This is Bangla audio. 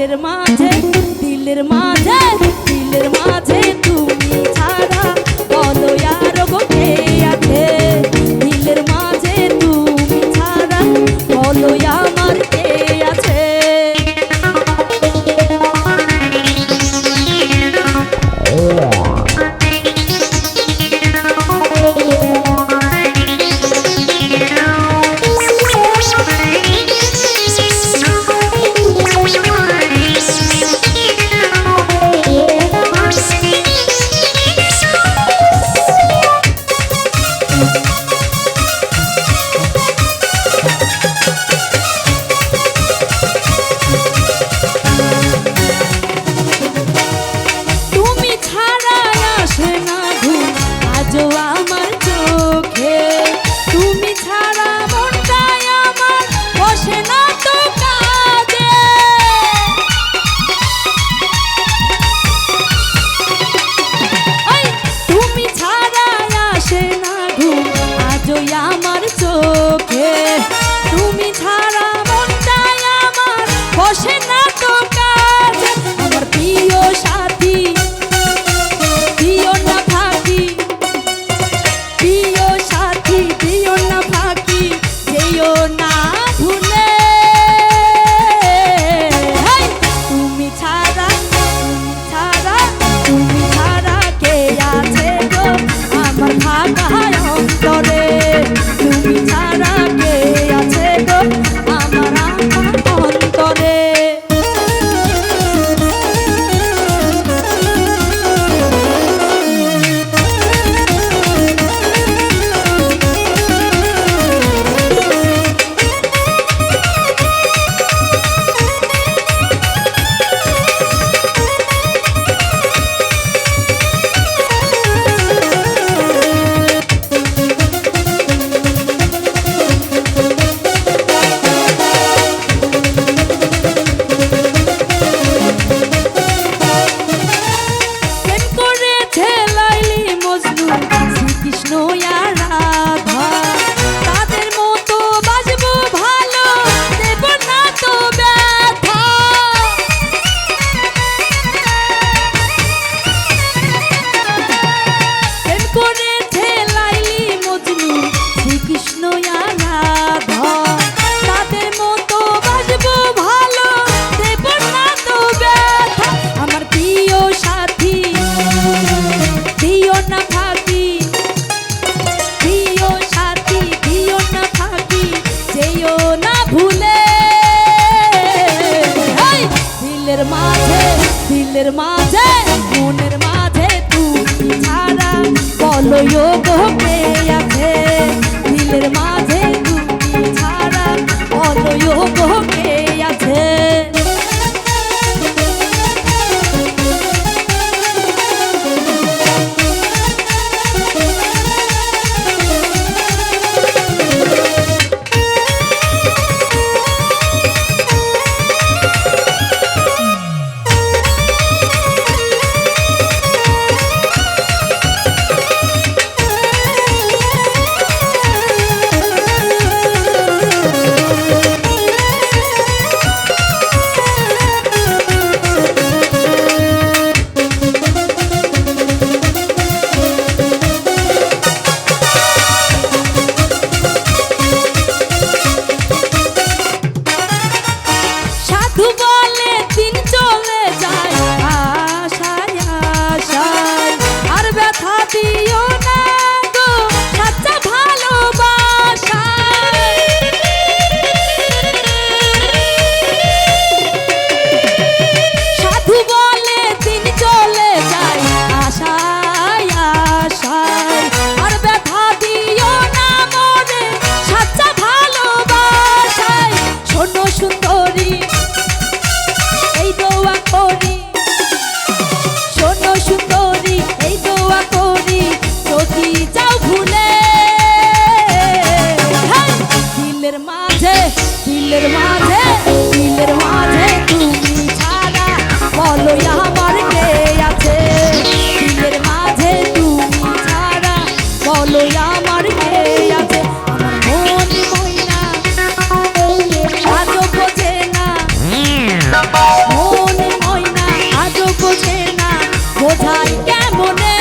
দিলের মাঝে দিলের মাঝে দিলের মাঝে তুমি ছাড়া বলো আর গোকে আছে দিলের মাঝে তুমি ছাড়া বলো আর do lado. ভুলে। দিলের মাঝে দিলের মাঝে, মনের মাঝে তুমি ছাড়া বলো গো পেয়ে আছে? দিলের মাঝে কেমনে